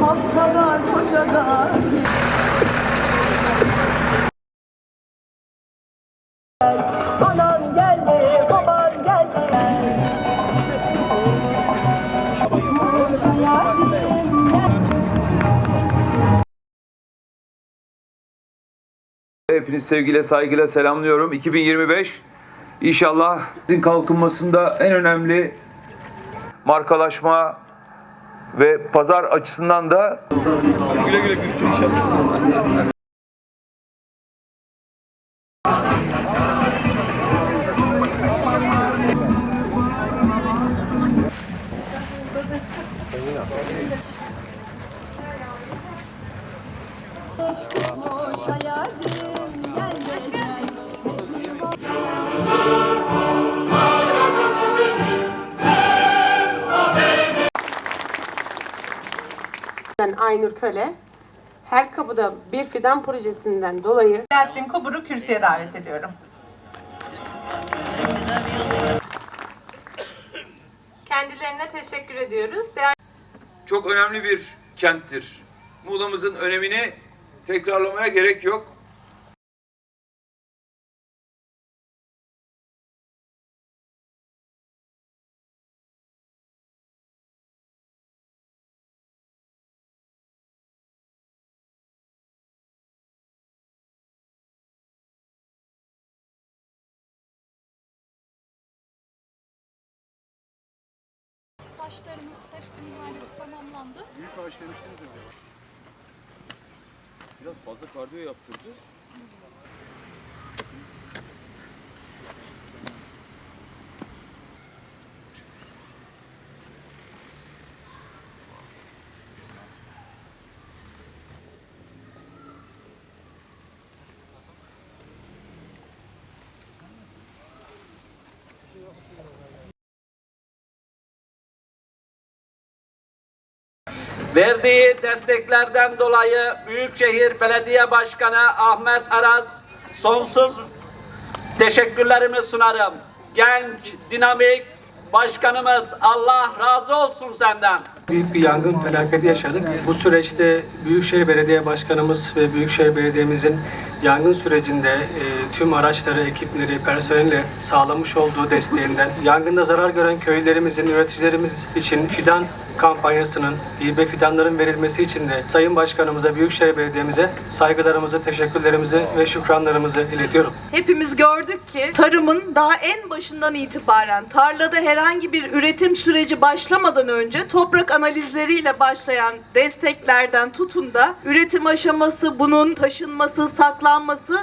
Haftalar koca gazi Anan geldi, baban geldi Hepiniz sevgiyle saygıyla selamlıyorum. 2025 inşallah sizin kalkınmasında en önemli markalaşma ve pazar açısından da Eş tutmuş hayalim Ben Aynur Köle. Her kapıda bir fidan projesinden dolayı Selahattin Kubur'u kürsüye davet ediyorum. Kendilerine teşekkür ediyoruz. Değerli çok önemli bir kenttir. Muğla'mızın önemini tekrarlamaya gerek yok. Taşlarımız hepsinin ihalesi tamamlandı. Biraz fazla kardiyo yaptırdı. Verdiği desteklerden dolayı Büyükşehir Belediye Başkanı Ahmet Araz sonsuz teşekkürlerimi sunarım. Genç, dinamik başkanımız Allah razı olsun senden. Büyük bir yangın felaketi yaşadık. Bu süreçte Büyükşehir Belediye Başkanımız ve Büyükşehir Belediye'mizin yangın sürecinde e, tüm araçları, ekipleri, personelle sağlamış olduğu desteğinden, yangında zarar gören köylerimizin, üreticilerimiz için fidan kampanyasının, hibe fidanların verilmesi için de Sayın Başkanımıza, Büyükşehir Belediye'mize saygılarımızı, teşekkürlerimizi ve şükranlarımızı iletiyorum. Hepimiz gördük ki tarımın daha en başından itibaren tarlada herhangi bir üretim süreci başlamadan önce toprak analizleriyle başlayan desteklerden tutun da üretim aşaması, bunun taşınması, saklanması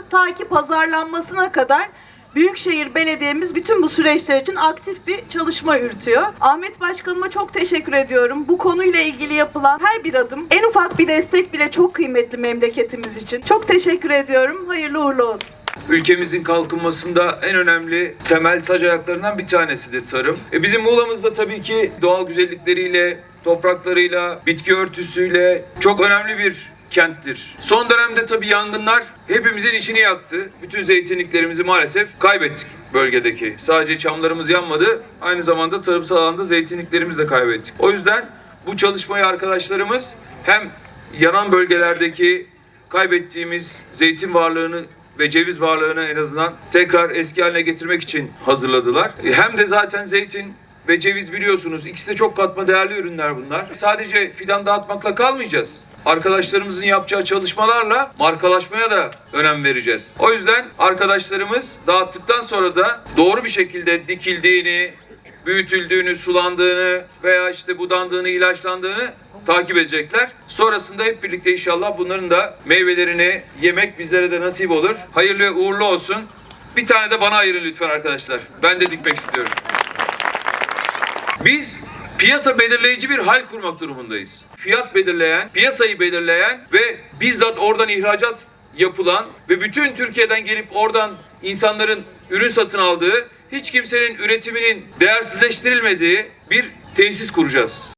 ta ki pazarlanmasına kadar Büyükşehir Belediye'miz bütün bu süreçler için aktif bir çalışma yürütüyor. Ahmet Başkanıma çok teşekkür ediyorum. Bu konuyla ilgili yapılan her bir adım, en ufak bir destek bile çok kıymetli memleketimiz için. Çok teşekkür ediyorum. Hayırlı uğurlu olsun. ülkemizin kalkınmasında en önemli temel sac ayaklarından bir tanesidir tarım. E bizim Muğla'mızda tabii ki doğal güzellikleriyle, topraklarıyla, bitki örtüsüyle çok önemli bir kenttir. Son dönemde tabii yangınlar hepimizin içini yaktı. Bütün zeytinliklerimizi maalesef kaybettik bölgedeki. Sadece çamlarımız yanmadı, aynı zamanda tarımsal alanda zeytinliklerimizi de kaybettik. O yüzden bu çalışmayı arkadaşlarımız hem yanan bölgelerdeki kaybettiğimiz zeytin varlığını ve ceviz varlığını en azından tekrar eski haline getirmek için hazırladılar. Hem de zaten zeytin ve ceviz biliyorsunuz ikisi de çok katma değerli ürünler bunlar. Sadece fidan dağıtmakla kalmayacağız. Arkadaşlarımızın yapacağı çalışmalarla markalaşmaya da önem vereceğiz. O yüzden arkadaşlarımız dağıttıktan sonra da doğru bir şekilde dikildiğini, büyütüldüğünü, sulandığını veya işte budandığını, ilaçlandığını takip edecekler. Sonrasında hep birlikte inşallah bunların da meyvelerini yemek bizlere de nasip olur. Hayırlı ve uğurlu olsun. Bir tane de bana ayırın lütfen arkadaşlar. Ben de dikmek istiyorum. Biz piyasa belirleyici bir hal kurmak durumundayız. Fiyat belirleyen, piyasayı belirleyen ve bizzat oradan ihracat yapılan ve bütün Türkiye'den gelip oradan insanların ürün satın aldığı, hiç kimsenin üretiminin değersizleştirilmediği bir tesis kuracağız.